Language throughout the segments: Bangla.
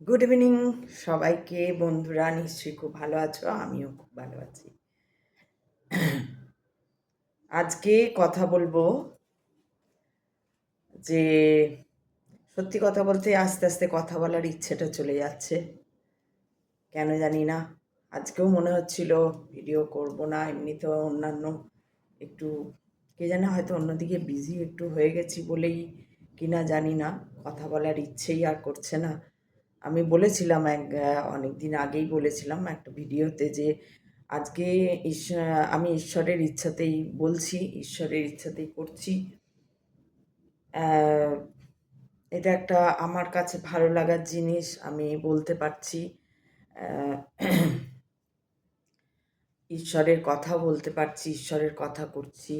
গুড ইভিনিং সবাইকে। বন্ধুরা, নিশ্চয়ই খুব ভালো আছো? আমিও খুব ভালো আছি। আজকে কথা বলব যে, সত্যি কথা বলতে আস্তে আস্তে কথা বলার ইচ্ছেটা চলে যাচ্ছে। কেন জানি না। আজকেও মনে হচ্ছিল, ভিডিও করব না, এমনিতেও অন্যান্য একটু, কে জানে হয়তো অন্যদিকে বিজি একটু হয়ে গেছি বলেই, কিনা জানি না। কথা বলার ইচ্ছেই আর করছে না। আমি বলেছিলাম এক অনেক দিন আগেই বলেছিলাম একটা ভিডিওতে যে আজকে আমি ঈশ্বরের ইচ্ছাতেই বলছি, ঈশ্বরের ইচ্ছাতেই করছি। এটা একটা আমার কাছে ভালো লাগার জিনিস, আমি বলতে পারছি। ঈশ্বরের কথা বলতে পারছি, ঈশ্বরের কথা করছি।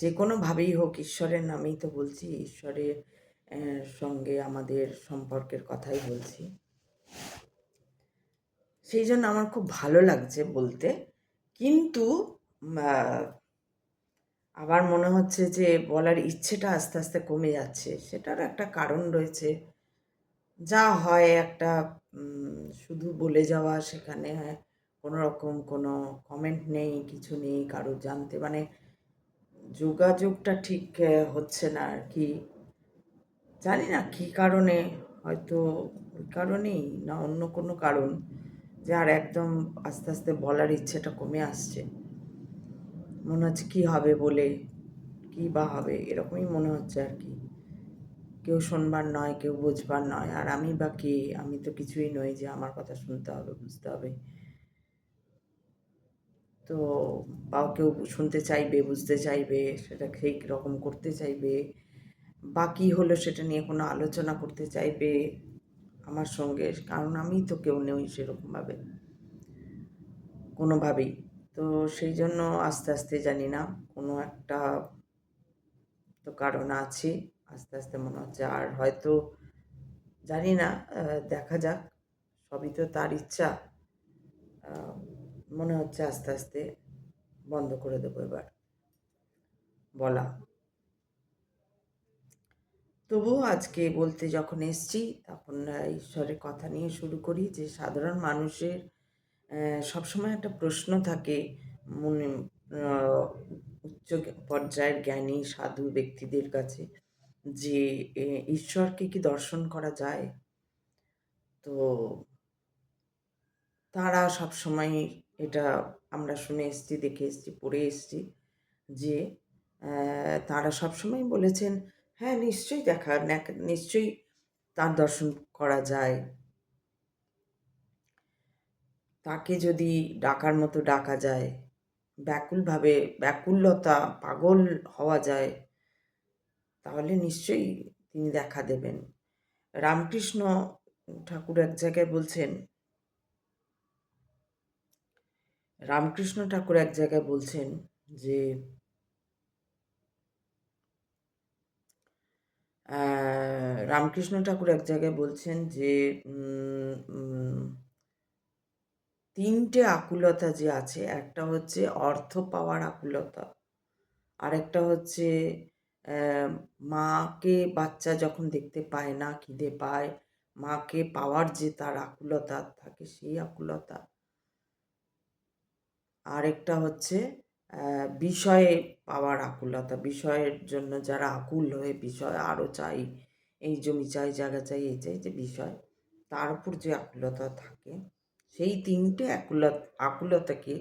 যে কোনোভাবেই হোক, ঈশ্বরের নামেই তো বলছি, ঈশ্বরের সঙ্গে আমাদের সম্পর্কের কথাই বলছি। সেই জন্য আমার খুব ভালো লাগছে বলতে। কিন্তু আবার মনে হচ্ছে যে বলার ইচ্ছেটা আস্তে আস্তে কমে যাচ্ছে। সেটার একটা কারণ রয়েছে। যা হয় একটা শুধু বলে যাওয়া সেখানে কোনো রকম কোনো কমেন্ট নেই, কিছু নেই কারও জানতে মানে যোগাযোগটা ঠিক হচ্ছে না আর কি। জানি না কী কারণে, হয়তো ওই কারণেই না অন্য কোনো কারণ যে আর একদম আস্তে আস্তে বলার ইচ্ছেটা কমে আসছে। মনে হচ্ছে কী হবে বলে, কী বা হবে, এরকমই মনে হচ্ছে আর কি। কেউ শুনবার নয়, কেউ বুঝবার নয়, আর আমি বা কে? আমি তো কিছুই নই যে আমার কথা শুনতে হবে, বুঝতে হবে। তো বা কেউ শুনতে চাইবে, বুঝতে চাইবে, সেটা সেই রকম করতে চাইবে বা কী হলো সেটা নিয়ে কোনো আলোচনা করতে চাইবে আমার সঙ্গে, কারণ আমি তো কেউ নেই সেরকমভাবে, কোনোভাবেই। তো সেই জন্য আস্তে আস্তে জানি না, কোনো একটা তো কারণ আছে, আস্তে আস্তে মনে হচ্ছে আর হয়তো জানি না দেখা যাক, সবই তো তার ইচ্ছা। মনে হচ্ছে আস্তে আস্তে বন্ধ করে দেবো এবার, বলা। তবুও আজকে বলতে যখন এসছি, তখন ঈশ্বরের কথা নিয়ে শুরু করি যে, সাধারণ মানুষের সবসময় একটা প্রশ্ন থাকে মনে উচ্চ পর্যায়ের জ্ঞানী, সাধু ব্যক্তিদের কাছে যে ঈশ্বরকে কি দর্শন করা যায়? তো তারা সবসময় এটা আমরা শুনে এসেছি, দেখে এসেছি, পড়ে এসেছি যে তারা সবসময় বলেছেন হ্যাঁ নিশ্চয়ই দেখা নিশ্চয়ই তার দর্শন করা যায়। তাকে যদি ডাকার মতো ডাকা যায়, ব্যাকুলভাবে, ব্যাকুলতা পাগল হওয়া যায়, তাহলে নিশ্চয়ই তিনি দেখা দেবেন। রামকৃষ্ণ ঠাকুর এক জায়গায় বলছেন, রামকৃষ্ণ ঠাকুর এক জায়গায় বলছেন যে রামকৃষ্ণ ঠাকুর এক জায়গায় বলছেন যে তিনটে আকুলতা যে আছে, একটা হচ্ছে অর্থ পাওয়ার আকুলতা, আরেকটা হচ্ছে মাকে বাচ্চা যখন দেখতে পায় না, খিদে পায়, মাকে পাওয়ার যে তার আকুলতা থাকে সেই আকুলতা, আরেকটা হচ্ছে বিষয়ে পাওয়ার আকুলতা, বিষয়ের জন্য যারা আকুল হয়ে বিষয় আরও চাই, এই জমি চাই, জায়গা চাই, এই চাই, যে বিষয়, তার উপর যে আকুলতা থাকে, সেই তিনটে আকুলত আকুলতাকে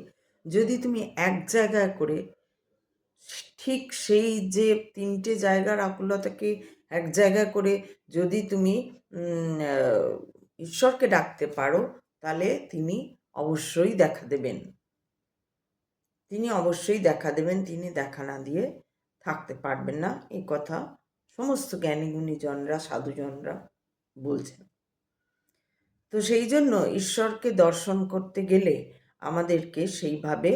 যদি তুমি এক জায়গায় করে ঠিক সেই যে তিনটে জায়গার আকুলতাকে এক জায়গায় করে যদি তুমি ঈশ্বরকে ডাকতে পারো, তাহলে তিনি অবশ্যই দেখা দেবেন। তিনি অবশ্যই দেখা দেবেন, তিনি দেখা না দিয়ে থাকতে পারবেন না। এই কথা সমস্ত জ্ঞানী গুণীজনরা, সাধুজনরা বলছেন। তো সেই জন্য ঈশ্বরকে দর্শন করতে গেলে আমাদেরকে সেইভাবে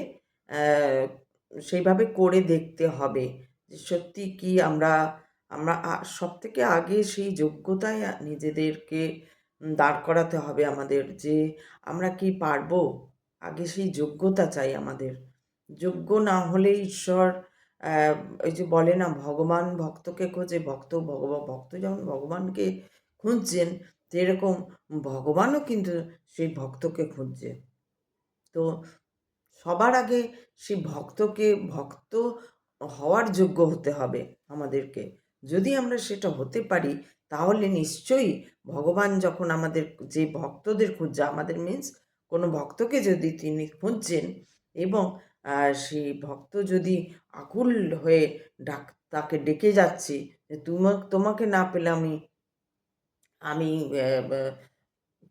সেইভাবে করে দেখতে হবে যে সত্যি কি আমরা আমরা সব থেকে আগে সেই যোগ্যতায় নিজেদেরকে দাঁড় করাতে হবে আমাদের যে আমরা কি পারব? আগে সেই যোগ্যতা চাই আমাদের। যোগ্য না হলে ঈশ্বর ওই যে বলে না, ভগবান ভক্তকে খোঁজে, ভক্ত ভগবান ভক্ত যেমন ভগবানকে খুঁজছেন সেরকম ভগবানও কিন্তু সেই ভক্তকে খুঁজছে। তো সবার আগে সেই ভক্তকে, ভক্ত হওয়ার যোগ্য হতে হবে আমাদেরকে। যদি আমরা সেটা হতে পারি, তাহলে নিশ্চয়ই ভগবান যখন আমাদের, যে ভক্তদের খুঁজছে, আমাদের মিন্স কোনো ভক্তকে যদি তিনি খুঁজছেন এবং সেই ভক্ত যদি আকুল হয়ে ডাক, তাকে ডেকে যাচ্ছি যে তোমা তোমাকে না পেলে আমি আমি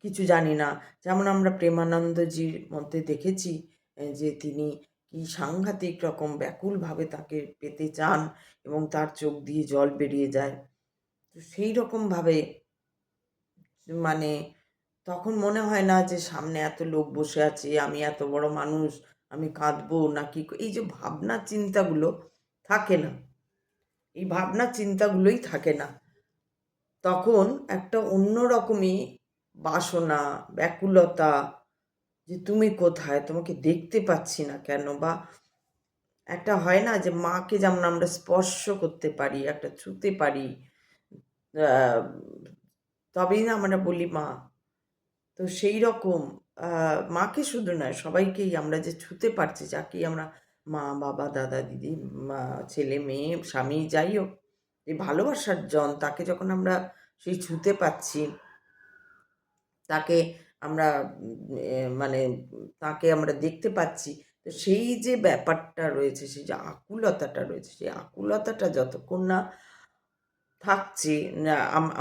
কিছু জানি না। যেমন আমরা প্রেমানন্দজির মধ্যে দেখেছি যে তিনি কি সাংঘাতিক রকম ব্যাকুলভাবে তাকে পেতে চান এবং তার চোখ দিয়ে জল বেরিয়ে যায়। তো সেই রকমভাবে মানে তখন মনে হয় না যে সামনে এত লোক বসে আছে, আমি এত বড় মানুষ আমি কাঁদবো না কি এই যে ভাবনা চিন্তাগুলো থাকে না। এই ভাবনা চিন্তাগুলোই থাকে না। তখন একটা অন্যরকমই বাসনা, ব্যাকুলতা যে তুমি কোথায়, তোমাকে দেখতে পাচ্ছি না কেন? বা একটা হয় না যে মাকে যেমন আমরা স্পর্শ করতে পারি, একটা ছুতে পারি তবেই না আমরা বলি মা। তো সেই রকম মাকে শুধু নয়, সবাইকেই আমরা যে ছুতে পারছি, যাকেই আমরা মা, বাবা, দাদা, দিদি ছেলে, মেয়ে, স্বামী যাই হোক, এই ভালোবাসার জন, তাকে যখন আমরা সেই ছুতে পাচ্ছি, তাকে আমরা মানে তাকে আমরা দেখতে পাচ্ছি, তো সেই যে ব্যাপারটা রয়েছে, সেই যে আকুলতাটা রয়েছে, সেই আকুলতাটা যতক্ষণ না থাকছে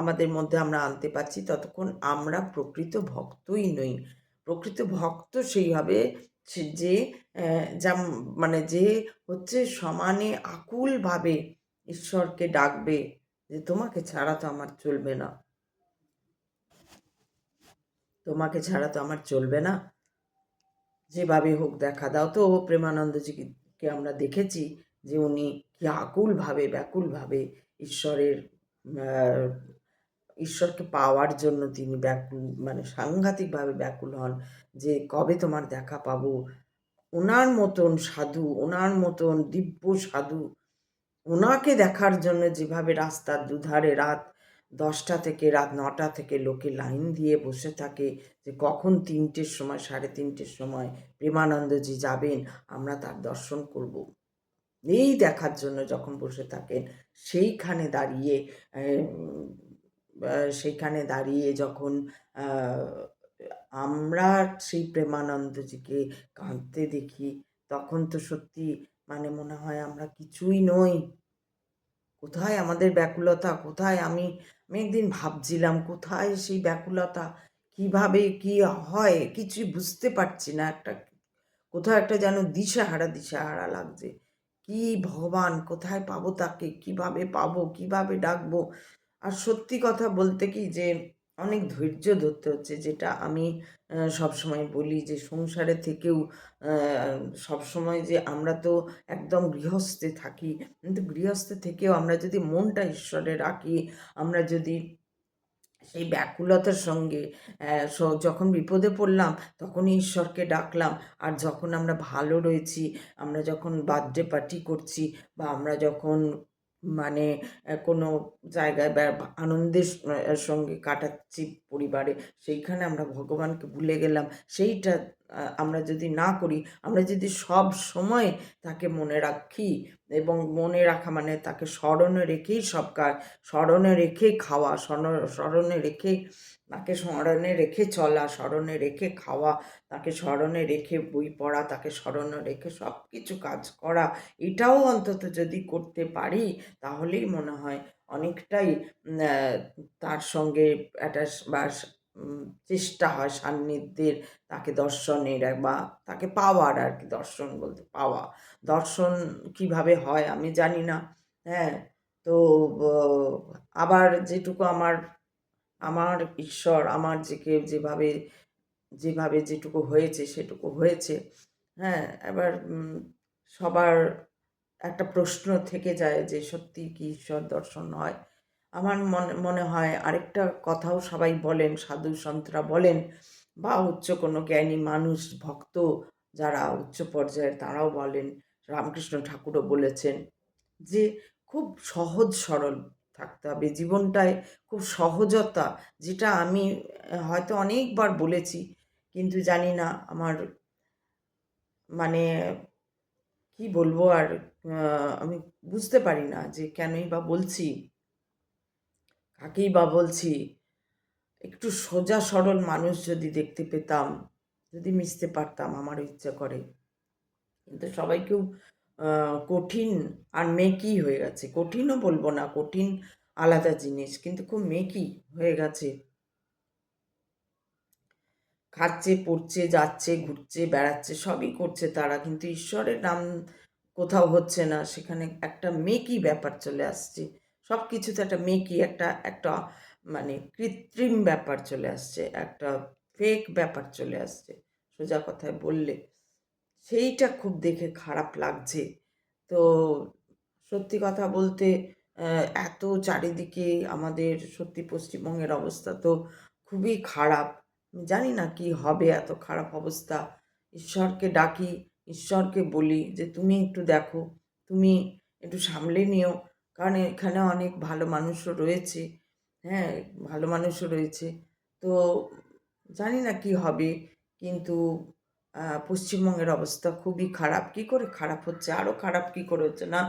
আমাদের মধ্যে আমরা আনতে পারছি, ততক্ষণ আমরা প্রকৃত ভক্তই নই। প্রকৃত ভক্ত সেইভাবে যে যা মানে যে হচ্ছে সমানে আকুলভাবে ঈশ্বরকে ডাকবে যে, তোমাকে ছাড়া তো আমার চলবে না। তোমাকে ছাড়া তো আমার চলবে না। যেভাবে হোক দেখা দাও তো প্রেমানন্দজিকে আমরা দেখেছি যে, উনি কি আকুলভাবে, ব্যাকুলভাবে ঈশ্বরের ঈশ্বরকে পাওয়ার জন্য তিনি ব্যাকুল মানে সাংঘাতিকভাবে ব্যাকুল হন যে কবে তোমার দেখা পাবো। ওনার মতন সাধু, ওনার মতন দিব্য সাধু, ওনাকে দেখার জন্য যেভাবে রাস্তার দুধারে রাত দশটা থেকে রাত নটা থেকে লোকে লাইন দিয়ে বসে থাকে যে কখন তিনটের সময়, সাড়ে তিনটের সময় প্রেমানন্দজি যাবেন, আমরা তার দর্শন করব। এই দেখার জন্য যখন বসে থাকেন, সেইখানে দাঁড়িয়ে সেইখানে দাঁড়িয়ে যখন আমরা সেই প্রেমানন্দজিকে কাঁদতে দেখি, তখন তো সত্যি মানে মনে হয় আমরা কিছুই নই। কোথায় আমাদের ব্যাকুলতা? কোথায় আমি আমি একদিন ভাবছিলাম, কোথায় সেই ব্যাকুলতা? কীভাবে কি হয়? কিছুই বুঝতে পারছি না। একটা কোথাও একটা যেন দিশাহারা দিশাহারা লাগছে। কি ভগবান? কোথায় পাবো তাকে? কীভাবে পাবো? কীভাবে ডাকবো? আর সত্যি কথা বলতে কি যে, অনেক ধৈর্য ধরতে হচ্ছে। যেটা আমি সবসময় বলি যে, সংসারে থেকেও সবসময় যে আমরা তো একদম গৃহস্থে থাকি, কিন্তু গৃহস্থে থেকেও আমরা যদি মনটা ঈশ্বরে রাখি, আমরা যদি সেই ব্যাকুলতার সঙ্গে যখন বিপদে পড়লাম, তখনই ঈশ্বরকে ডাকলাম। আর যখন আমরা ভালো রয়েছি, আমরা যখন বার্থডে পার্টি করছি, বা আমরা যখন মানে কোনো জায়গায় আনন্দের সঙ্গে কাটাচ্ছি পরিবারে, সেইখানে আমরা ভগবানকে ভুলে গেলাম, সেইটা আমরা যদি না করি, আমরা যদি সব সময় তাকে মনে রাখি এবং মনে রাখা মানে তাকে স্মরণে রেখেই সব কাজ, স্মরণে রেখেই খাওয়া, স্মরণ, স্মরণে রেখে, তাকে স্মরণে রেখে চলা, স্মরণে রেখে খাওয়া, তাকে স্মরণে রেখে বই পড়া, তাকে স্মরণে রেখে সব কিছু কাজ করা, এটাও অন্তত যদি করতে পারি, তাহলেই মনে হয় অনেকটাই তার সঙ্গে একটা বা চেষ্টা হয় সান্নিধ্যের তাকে দর্শনের বা তাকে পাওয়ার আর কি দর্শন বলতে পাওয়া। দর্শন কীভাবে হয় আমি জানি না হ্যাঁ? তো আবার যেটুকু আমার আমার ঈশ্বর, আমার যে কেউ যেভাবে যেভাবে যেটুকু হয়েছে সেটুকু হয়েছে হ্যাঁ? এবার সবার একটা প্রশ্ন থেকে যায় যে সত্যি কি ঈশ্বর দর্শন হয় আমার মনে মনে হয় আরেকটা কথাও সবাই বলেন, সাধু সন্তরা বলেন বা উচ্চ কোনো জ্ঞানী মানুষ, ভক্ত যারা উচ্চ পর্যায়ের তারাও বলেন, রামকৃষ্ণ ঠাকুরও বলেছেন যে খুব সহজ সরল থাকতে হবে। জীবনটায় খুব সহজতা যেটা আমি হয়তো অনেকবার বলেছি কিন্তু জানি না আমার মানে কি বলব আর আমি বুঝতে পারি না যে কেনই বা বলছি, কাকেই বা বলছি। একটু সোজা সরল মানুষ যদি দেখতে পেতাম, যদি মিশতে পারতাম, আমারও ইচ্ছা করে। কিন্তু সবাই কেউ কঠিন আর মেকি হয়ে গেছে। কঠিনও বলব না, কঠিন আলাদা জিনিস, কিন্তু খুব মেকি হয়ে গেছে। খাচ্ছে, পড়ছে, যাচ্ছে, ঘুরছে, বেড়াচ্ছে, সবই করছে তারা। কিন্তু ঈশ্বরের নাম কোথাও হচ্ছে না, সেখানে একটা মেকি ব্যাপার চলে আসছে। সব কিছুতে একটা মেকি, একটা একটা মানে কৃত্রিম ব্যাপার চলে আসছে, একটা ফেক ব্যাপার চলে আসছে, সোজা কথায় বললে। সেইটা খুব দেখে খারাপ লাগছে। তো সত্যি কথা বলতে এত চারিদিকে আমাদের সত্যি পশ্চিমবঙ্গের অবস্থা তো খুবই খারাপ। জানি না কি হবে এত খারাপ অবস্থা। ঈশ্বরকে ডাকি ঈশ্বরকে বলি যে, তুমি একটু দেখো, তুমি একটু সামলে নিও। কারণ এখানে অনেক ভালো মানুষও রয়েছে হ্যাঁ ভালো মানুষও রয়েছে। তো জানি না কি হবে, কিন্তু পশ্চিমবঙ্গের অবস্থা খুবই খারাপ। কি করে খারাপ হচ্ছে? আরও খারাপ কি করে হচ্ছে না?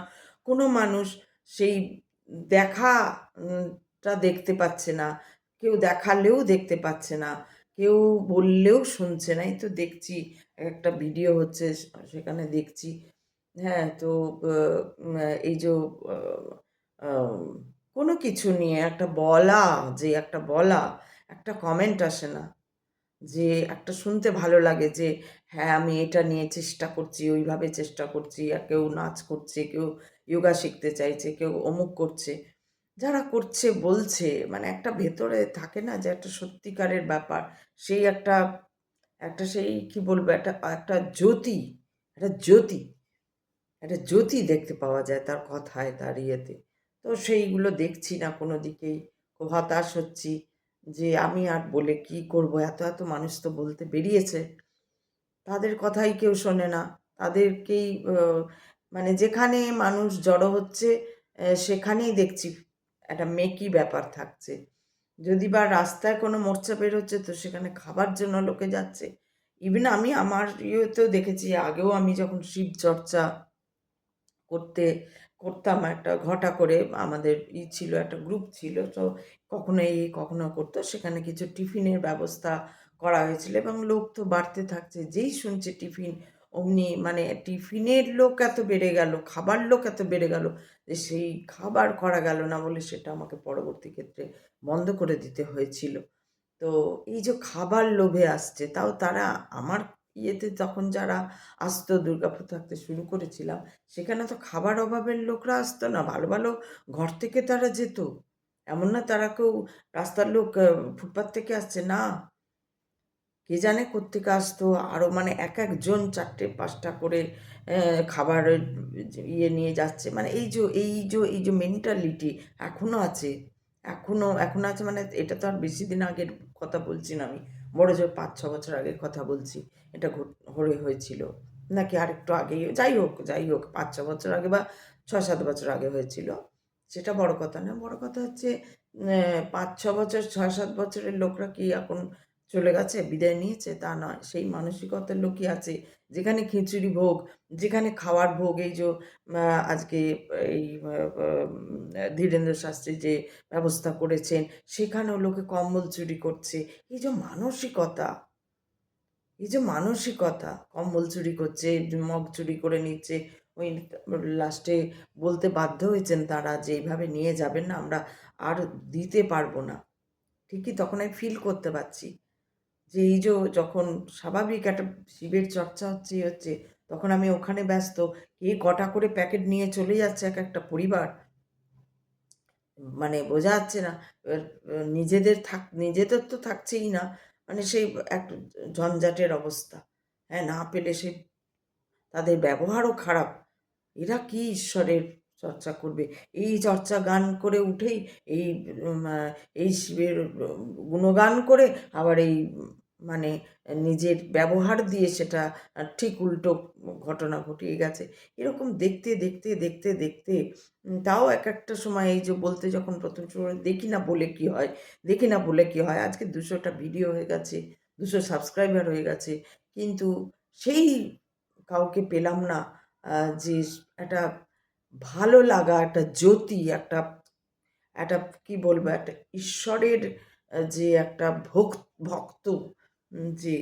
কোনো মানুষ সেই দেখাটা দেখতে পাচ্ছে না, কেউ দেখালেও দেখতে পাচ্ছে না। কেউ বললেও শুনছে না। এই তো দেখছি, একটা ভিডিও হচ্ছে সেখানে দেখছি। হ্যাঁ তো এই যে কোনো কিছু নিয়ে একটা বলা, যে একটা বলা, একটা কমেন্ট আসে না। যে একটা শুনতে ভালো লাগে যে হ্যাঁ আমি এটা নিয়ে চেষ্টা করছি, ওইভাবে চেষ্টা করছি কেউ নাচ করছে, কেউ যোগা শিখতে চাইছে, কেউ অমুক করছে। যারা করছে, বলছে মানে একটা ভেতরে থাকে না যে একটা সত্যিকারের ব্যাপার। সেই একটা একটা সেই কি বলব, একটা একটা জ্যোতি একটা জ্যোতি একটা জ্যোতি দেখতে পাওয়া যায় তার কথায়, তার ইয়েতে। তো সেইগুলো দেখছি না কোনো দিকেই। খুব হতাশ হচ্ছি যে আমি আর বলে কি করব? এত এত মানুষ তো বলতে বেরিয়েছে। তাদের কথাই কেউ শোনে না। তাদেরকেই মানে যেখানে মানুষ জড়ো হচ্ছে সেখানেই দেখছি একটা মেকি ব্যাপার থাকছে। যদি বা রাস্তায় কোনো মোর্চা বের হচ্ছে তো সেখানে খাবার জন্য লোকে যাচ্ছে। ইভেন আমি আমার ইয়েতেও দেখেছি, আগেও আমি যখন শিব চর্চা করতে, করতাম একটা ঘটা করে, আমাদের ই ছিল, একটা গ্রুপ ছিল, তো কখনো এই, কখনো করতো, সেখানে কিছু টিফিনের ব্যবস্থা করা হয়েছিল এবং লোক তো বাড়তে থাকছে। যেই শুনছে টিফিন অমনি মানে টিফিনের লোক এত বেড়ে গেল খাবার লোক এত বেড়ে গেল যে সেই খাবার করা গেল না বলে সেটা আমাকে পরবর্তী ক্ষেত্রে বন্ধ করে দিতে হয়েছিল। তো এই যে খাবার লোভে আসছে তাও তারা আমার ইয়েতে তখন যারা আসতো দুর্গাপুর থাকতে শুরু করেছিলাম সেখানে তো খাবার অভাবের লোকরা আসতো না ভালো ভালো ঘর থেকে তারা যেত। এমন না তারা কেউ রাস্তার লোক আহ, ফুটপাত থেকে আসছে না। কে জানে কোত্থেকে আসতো? আরও মানে এক একজন চারটে, পাঁচটা করে খাবারের ইয়ে নিয়ে যাচ্ছে। মানে এই যে এই যে এই যে মেন্টালিটি এখনও আছে। এখনও এখন আছে মানে এটা তো আর বেশি দিন আগের কথা বলছি না আমি। বড় জোর পাঁচ, ছ বছর আগের কথা বলছি, এটা হয়ে, হয়েছিল। নাকি আরেকটু আগেই, যাই হোক যাই হোক, পাঁচ, ছ বছর আগে বা ছ, সাত বছর আগে হয়েছিল। সেটা বড় কথা না। বড় কথা হচ্ছে পাঁচ, ছ বছর ছয় সাত বছরের লোকরা কি এখন চলে গেছে, বিদায় নিয়েছে, তা নয়। সেই মানসিকতার লোকই আছে। যেখানে খিচুড়ি ভোগ, যেখানে খাওয়ার ভোগ, এই যে আজকে এই ধীরেন্দ্র শাস্ত্রী যে ব্যবস্থা করেছেন, সেখানেও লোকে কম্বল চুরি করছে। এই যে মানসিকতা, এই যে মানসিকতা, কম্বল চুরি করছে, মগ চুরি করে নিচ্ছে, ওই লাস্টে বলতে বাধ্য হয়েছেন তারা যে এইভাবে নিয়ে যাবেন না, আমরা আর দিতে পারব না। ঠিকই তখন আমি ফিল করতে পারছি। যে এই যে যখন স্বাভাবিক একটা শিবের চর্চা হচ্ছে হচ্ছে, তখন আমি ওখানে ব্যস্ত। কে কটা করে প্যাকেট নিয়ে চলে যাচ্ছে এক একটা পরিবার? মানে বোঝা যাচ্ছে না। নিজেদের থাক, নিজেদের তো থাকছেই না। মানে সেই এক ঝঞ্ঝাটের অবস্থা। হ্যাঁ না পেলে সে তাদের ব্যবহারও খারাপ। এরা কি ঈশ্বরের চর্চা করবে? এই চর্চা গান করে উঠেই এই এই শিবের গুণগান করে আবার এই মানে নিজের ব্যবহার দিয়ে সেটা ঠিক উল্টো ঘটনা ঘটিয়ে গেছে। এরকম দেখতে দেখতে দেখতে দেখতে তাও এক একটা সময় এই যে বলতে যখন প্রথম সময় দেখি না বলে কি হয় দেখি না বলে কি হয়। আজকে দুশোটা ভিডিও হয়ে গেছে দুশো সাবস্ক্রাইবার হয়ে গেছে কিন্তু সেই কাউকে পেলাম না যে একটা ভালো লাগা একটা জ্যোতি একটা একটা কি বলব একটা ঈশ্বরের যে একটা ভোক ভক্ত উম, যে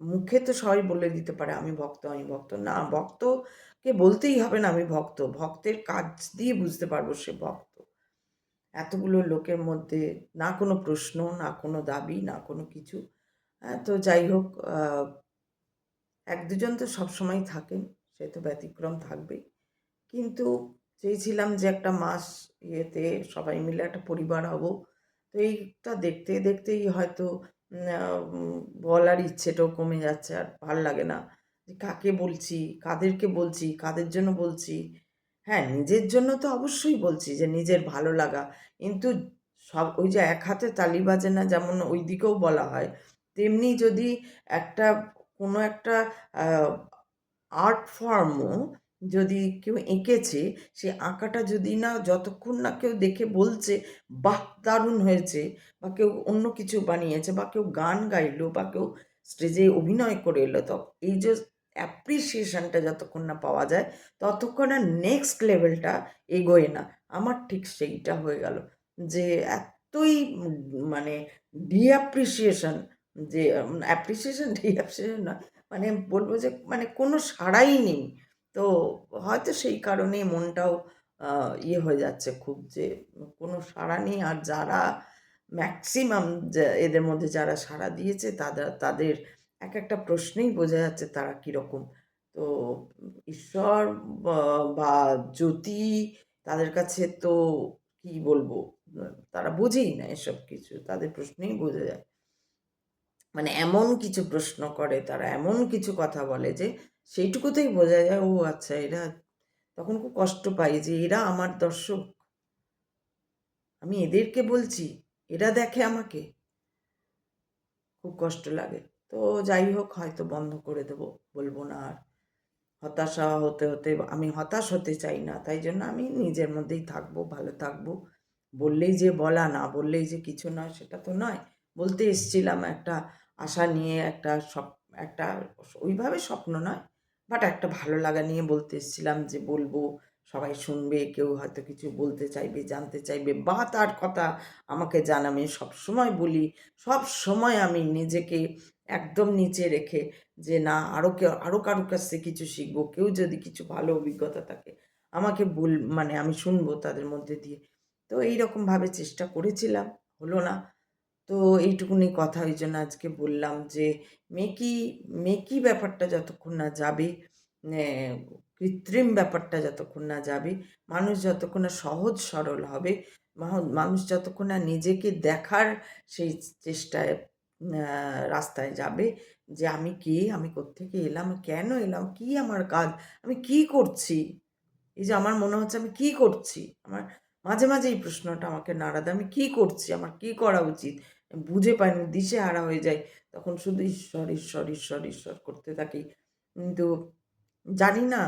মুখে তো সবাই বলে দিতে পারে, আমি ভক্ত আমি ভক্ত। না, ভক্তকে বলতেই হবে না, আমি ভক্ত। ভক্তের কাজ দিয়ে বুঝতে পারব সে ভক্ত। এতগুলো লোকের মধ্যে না কোনো প্রশ্ন, না কোনো দাবি, না কোনো কিছু। হ্যাঁ তো যাই হোক এক দুজন তো সবসময় থাকেন, সে তো ব্যতিক্রম থাকবেই। কিন্তু চেয়েছিলাম যে একটা মাস ইয়েতে সবাই মিলে একটা পরিবার হব। তো এইটা দেখতে, দেখতেই হয়তো বলার ইচ্ছেটাও কমে যাচ্ছে আর ভালো লাগে না। যে কাকে বলছি, কাদেরকে বলছি, কাদের জন্য বলছি? হ্যাঁ নিজের জন্য তো অবশ্যই বলছি যে নিজের ভালো লাগা। কিন্তু সব, ওই যে এক হাতে তালি বাজে না যেমন ওই দিকেও বলা হয়, তেমনি যদি একটা, কোনো একটা আর্ট ফর্মও যদি কেউ এঁকেছে, সে আঁকাটা যদি না যতক্ষণ না কেউ দেখে বলছে, বাহ, দারুণ হয়েছে, বা কেউ অন্য কিছু বানিয়েছে, বা কেউ গান গাইলো, বা কেউ স্টেজে অভিনয় করে এলো, তো এই যে অ্যাপ্রিসিয়েশনটা যতক্ষণ না পাওয়া যায়, ততক্ষণ আর নেক্সট লেভেলটা এগোয় না। আমার ঠিক সেইটা হয়ে গেল যে এতই মানে ডিঅ্যাপ্রিসিয়েশন যে অ্যাপ্রিসিয়েশন, ডিঅ্যাপ্রিসিয়েশন না মানে বলব যে মানে কোনো সাড়াই নেই। তো হয়তো সেই কারণেই মনটাও ইয়ে হয়ে যাচ্ছে খুব যে কোনো সাড়া নেই। আর যারা ম্যাক্সিমাম এদের মধ্যে যারা সাড়া দিয়েছে তারা তাদের এক একটা প্রশ্নেই বোঝা যাচ্ছে তারা কীরকম। তো ঈশ্বর বা জ্যোতি তাদের কাছে তো কি বলব? তারা বোঝেই না এসব কিছু, তাদের প্রশ্নেই বোঝা যায়। মানে এমন কিছু প্রশ্ন করে, তারা এমন কিছু কথা বলে যে সেইটুকুতেই বোঝা যায়, ও আচ্ছা এরা তখন খুব কষ্ট পাই যে এরা আমার দর্শক। আমি এদেরকে বলছি, এরা দেখে আমাকে। খুব কষ্ট লাগে। তো যাই হোক, হয়তো বন্ধ করে দেবো, বলব না আর। হতাশা হতে হতে, আমি হতাশ হতে চাই না, তাই জন্য আমি নিজের মধ্যেই থাকব, ভালো থাকব। বললেই যে বলা, না বললেই যে কিছু নয় সেটা তো নয়। বলতে এসছিলাম একটা আশা নিয়ে, একটা স্বপ একটা ওইভাবে স্বপ্ন নয়। বাট একটা ভালো লাগা নিয়ে বলতে এসেছিলাম যে বলব, সবাই শুনবে, কেউ হয়তো কিছু বলতে চাইবে, জানতে চাইবে, বা তার কথা আমাকে জানাবে সব সময় বলি সব সময় আমি নিজেকে একদম নিচে রেখে যে না আরও কেউ আরও কারোর কাছ থেকে কিছু শিখব, কেউ যদি কিছু ভালো অভিজ্ঞতা থাকে, আমাকে বল মানে আমি শুনব তাদের মধ্যে দিয়ে। তো এইরকমভাবে চেষ্টা করেছিলাম, হলো না। তো এইটুকুনি কথা ওই জন্য আজকে বললাম যে মেকি মেকি ব্যাপারটা যতক্ষণ না যাবে কৃত্রিম ব্যাপারটা যতক্ষণ না যাবে, মানুষ যতক্ষণ না সহজ সরল হবে মানুষ যতক্ষণ না নিজেকে দেখার সেই চেষ্টায় রাস্তায় যাবে যে, আমি কে, আমি কোত্থেকে এলাম, কেন এলাম, কি আমার কাজ, আমি কি করছি? এই যে আমার মনে হচ্ছে আমি কি করছি? আমার মাঝে মাঝে এই প্রশ্নটা আমাকে নাড়া দেয় আমি কী করছি? আমার কী করা উচিত? বুঝে পাই না দিশে হারা হয়ে যায় তখন শুধু ঈশ্বর ঈশ্বর ঈশ্বর ঈশ্বর করতে থাকি। কিন্তু জানি না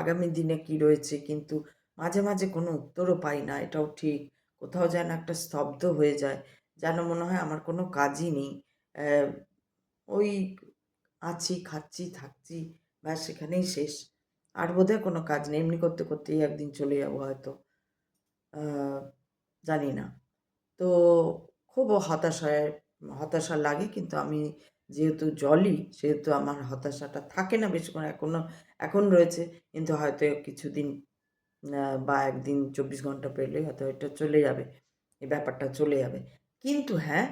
আগামী দিনে কি রয়েছে, কিন্তু মাঝে মাঝে কোনো উত্তরও পাই না, এটাও ঠিক। কোথাও যেন একটা স্তব্ধ হয়ে যায়, যেন মনে হয় আমার কোনো কাজই নেই। ওই আছি, খাচ্ছি, থাকছি, ব্যাস সেখানেই শেষ। আর বোধহয় কোনো কাজ নেই, এমনি করতে, করতেই একদিন চলে যাব হয়তো। জানি না। তো খুব হতাশায়, হতাশা লাগে কিন্তু আমি যেহেতু জলই সেহেতু আমার হতাশাটা থাকে না বেশিক্ষণ এখনও এখন রয়েছে। কিন্তু হয়তো কিছুদিন বা একদিন চব্বিশ ঘণ্টা পেলেই হয়তো এটা চলে যাবে, এই ব্যাপারটা চলে যাবে। কিন্তু হ্যাঁ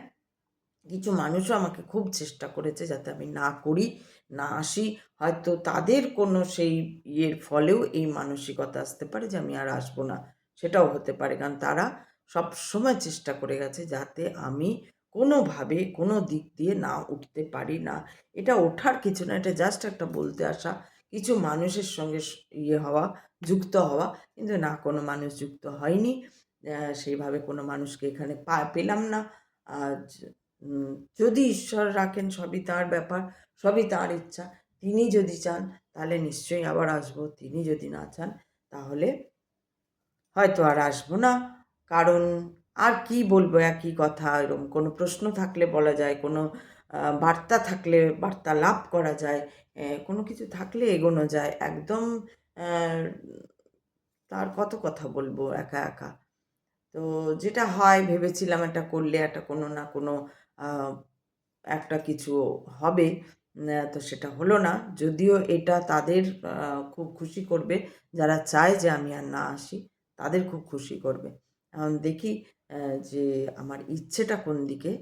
কিছু মানুষও আমাকে খুব চেষ্টা করেছে যাতে আমি না করি, না আসি। হয়তো তাদের কোনো সেই ইয়ের ফলেও এই মানসিকতা আসতে পারে যে আমি আর আসব না। সেটাও হতে পারে। কারণ তারা সব সময় চেষ্টা করে গেছে যাতে আমি কোনোভাবে কোনো দিক দিয়ে না উঠতে পারি না। এটা ওঠার কিছু না, এটা জাস্ট একটা বলতে আসা। কিছু মানুষের সঙ্গে ইয়ে হওয়া, যুক্ত হওয়া। কিন্তু না, কোনো মানুষ যুক্ত হয়নি। সেইভাবে কোনো মানুষকে এখানে পা, পেলাম না। আজ যদি ঈশ্বর রাখেন, সবই তার ব্যাপার, সবই তার ইচ্ছা। তিনি যদি চান, তাহলে নিশ্চয়ই আবার আসব। তিনি যদি না চান, তাহলে হয়তো আর আসব না। কারণ আর কি বলব একই কথা এরকম কোনো প্রশ্ন থাকলে বলা যায়, কোনো বার্তা থাকলে বার্তা লাভ করা যায় কোনো কিছু থাকলে এগোনো যায়। একদম তার কত কথা বলব একা একা? তো যেটা হয়, ভেবেছিলাম এটা করলে একটা কোনো না কোনো একটা কিছু হবে তো সেটা হলো না। যদিও এটা তাদের খুব খুশি করবে, যারা চায় যে আমি আর না আসি। তাদের খুব খুশি করবে। এখন দেখি যে আমার ইচ্ছেটা কোন দিকে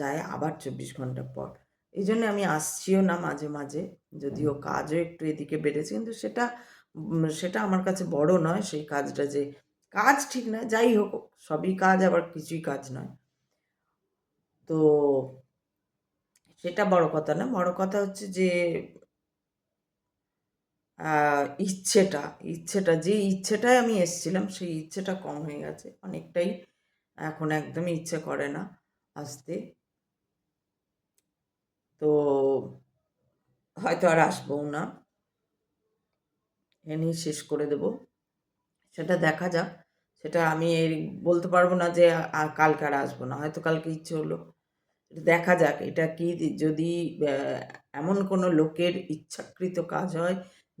যায় আবার চব্বিশ ঘণ্টা পর। এই জন্য আমি আসছিও না মাঝে মাঝে, যদিও কাজও একটু এদিকে বেড়েছে, কিন্তু সেটা সেটা আমার কাছে বড় নয়, সেই কাজটা যে কাজ ঠিক না, যাই হোক, সবই কাজ, আবার কিছুই কাজ নয়। তো সেটা বড় কথা না, বড় কথা হচ্ছে যে ইচ্ছেটা ইচ্ছেটা, যে ইচ্ছেটায় আমি এসছিলাম, সেই ইচ্ছেটা কম হয়ে গেছে। অনেকটাই এখন একদমই ইচ্ছে করে না আসতে। তো হয়তো আর আসবও না। এনেই শেষ করে দেব। সেটা দেখা যাক। সেটা আমি এই বলতে পারব না যে কালকে আর আসব না। হয়তো কালকে ইচ্ছে হলো। দেখা যাক। এটা কি যদি এমন কোনো লোকের ইচ্ছাকৃত কাজ হয়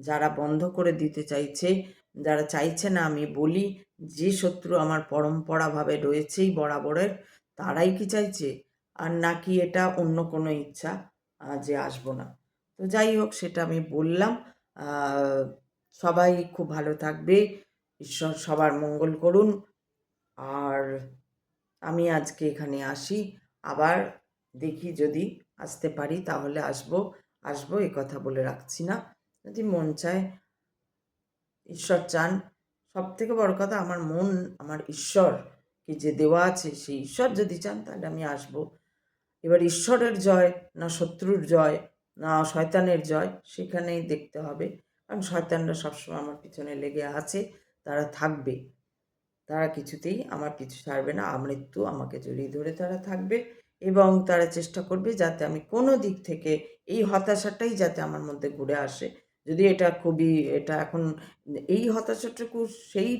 যারা বন্ধ করে দিতে চাইছে, যারা চাইছে না আমি বলি, যে শত্রু আমার পরম্পরাভাবে রয়েছেই বরাবরের, তারাই কি চাইছে? আর নাকি এটা অন্য কোনো ইচ্ছা যে আসব না? তো যাই হোক, সেটা আমি বললাম। সবাই খুব ভালো থাকবে, ঈশ্বর সবার মঙ্গল করুন। আর আমি আজকে এখানে আসি, আবার দেখি যদি আসতে পারি তাহলে আসব আসব, এ কথা বলে রাখছি না। যদি মন চায়, ঈশ্বর চান। সব থেকে বড় কথা, আমার মন, আমার ঈশ্বরকে যে দেওয়া আছে, সেই ঈশ্বর যদি চান, তাহলে আমি আসব। এবার ঈশ্বরের জয়, না শত্রুর জয়, না শয়তানের জয়, সেখানেই দেখতে হবে। কারণ শয়তানরা সবসময় আমার পিছনে লেগে আছে, তারা থাকবে। তারা কিছুতেই আমার পিছু ছাড়বে না আমৃত্যু আমাকে জড়িয়ে ধরে তারা থাকবে এবং তারা চেষ্টা করবে যাতে আমি কোনো দিক থেকে এই হতাশাটাই যাতে আমার মধ্যে ঘুরে আসে। যদি এটা খুবই, এটা এখন এই হতাশাটুকু সেই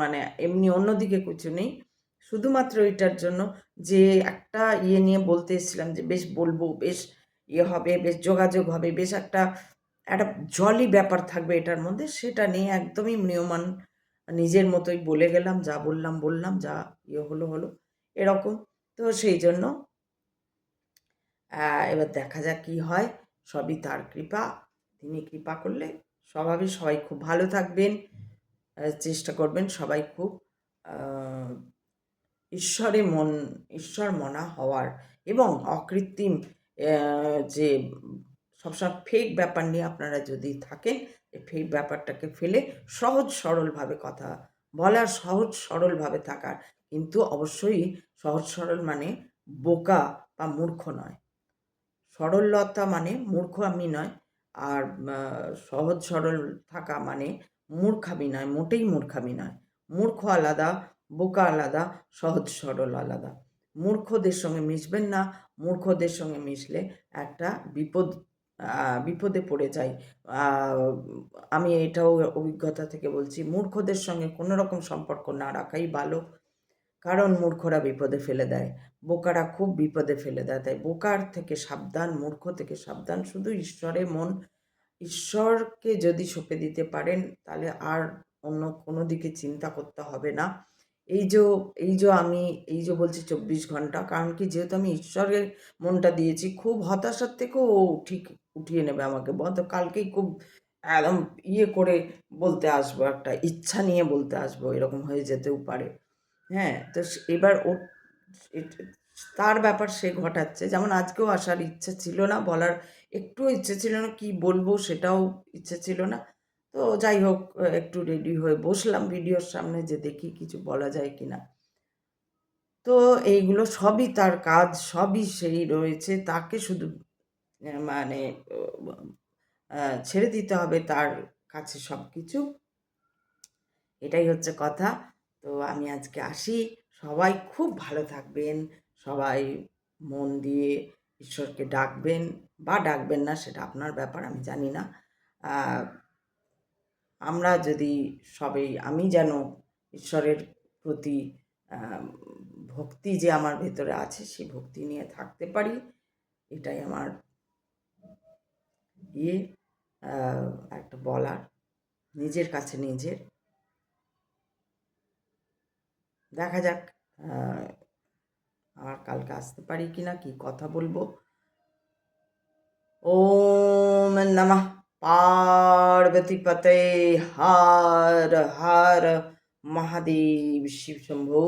মানে এমনি অন্যদিকে কিছু নেই। শুধুমাত্র এটার জন্য যে একটা ইয়ে নিয়ে বলতে এসেছিলাম যে বেশ বলব, বেশ ইয়ে হবে, বেশ যোগাযোগ হবে, বেশ একটা একটা জলি ব্যাপার থাকবে এটার মধ্যে, সেটা নিয়ে একদমই নিয়মান নিজের মতোই বলে গেলাম, যা বললাম বললাম, যা ইয়ে হলো হলো, এরকম। তো সেই জন্য এবার দেখা যাক কি হয়, সবই তার কৃপা। তিনি কৃপা করলে স্বভাবে সবাই খুব ভালো থাকবেন। চেষ্টা করবেন সবাই খুব ঈশ্বরে মন, ঈশ্বর মনা হওয়ার এবং অকৃত্রিম যে সবসময় ফেক ব্যাপার নিয়ে আপনারা যদি থাকেন ফেক ব্যাপারটাকে ফেলে সহজ সরলভাবে কথা বলার, সহজ সরলভাবে থাকার। কিন্তু অবশ্যই সহজ সরল মানে বোকা বা মূর্খ নয়। সরলতা মানে মূর্খ আমি নয় আর সহজ সরল থাকা মানে মূর্খামি নয় মোটেই মূর্খামি নয় মূর্খ আলাদা, বোকা আলাদা, সহজ সরল আলাদা। মূর্খদের সঙ্গে মিশবেন না, মূর্খদের সঙ্গে মিশলে একটা বিপদ বিপদে পড়ে যাই। আমি এটাও অভিজ্ঞতা থেকে বলছি, মূর্খদের সঙ্গে কোনো রকম সম্পর্ক না রাখাই ভালো, কারণ মূর্খরা বিপদে ফেলে দেয়। বোকারা খুব বিপদে ফেলে দেয়। তাই বোকার থেকে সাবধান, মূর্খ থেকে সাবধান, শুধু ঈশ্বরে মন, ঈশ্বরকে যদি সঁপে দিতে পারেন, তাহলে আর অন্য কোনো দিকে চিন্তা করতে হবে না। এই যে এই যে আমি, এই যে বলছি চব্বিশ ঘণ্টা, কারণ কি যেহেতু আমি ঈশ্বরের মনটা দিয়েছি, খুব হতাশার থেকেও ও ঠিক উঠিয়ে নেবে আমাকে। বলতো কালকেই খুব একদম ইয়ে করে বলতে আসব, একটা ইচ্ছা নিয়ে বলতে আসব, এরকম হয়ে যেতেও পারে। হ্যাঁ তো এবার ও এট- তার ব্যাপার সে ঘটাচ্ছে। যেমন আজকেও আসার ইচ্ছে ছিল না, বলার একটু ইচ্ছে ছিল না, কি বলব সেটাও ইচ্ছে ছিল না। তো যাই হোক, একটু রেডি হয়ে বসলাম ভিডিওর সামনে যে দেখি কিছু বলা যায় কি না। তো এইগুলো সবই তার কাজ, সবই সেই রয়েছে। তাকে শুধু মানে ছেড়ে দিতে হবে তার কাছে সব কিছু এটাই হচ্ছে কথা। তো আমি আজকে আসি। সবাই খুব ভালো থাকবেন। সবাই মন দিয়ে ঈশ্বরকে ডাকবেন বা ডাকবেন না সেটা আপনার ব্যাপার, আমি জানি না। আমরা যদি সবাই আমি যেন ঈশ্বরের প্রতি ভক্তি যে আমার ভেতরে আছে সেই ভক্তি নিয়ে থাকতে পারি, এটাই আমার ইয়ে একটা বলার, নিজের কাছে নিজের দেখা যাক আবার কালকে আসতে পারি কি না কি কথা বলব? ওম নমঃ পার্বতী পতে হর হর মহাদেব শিব শম্ভু।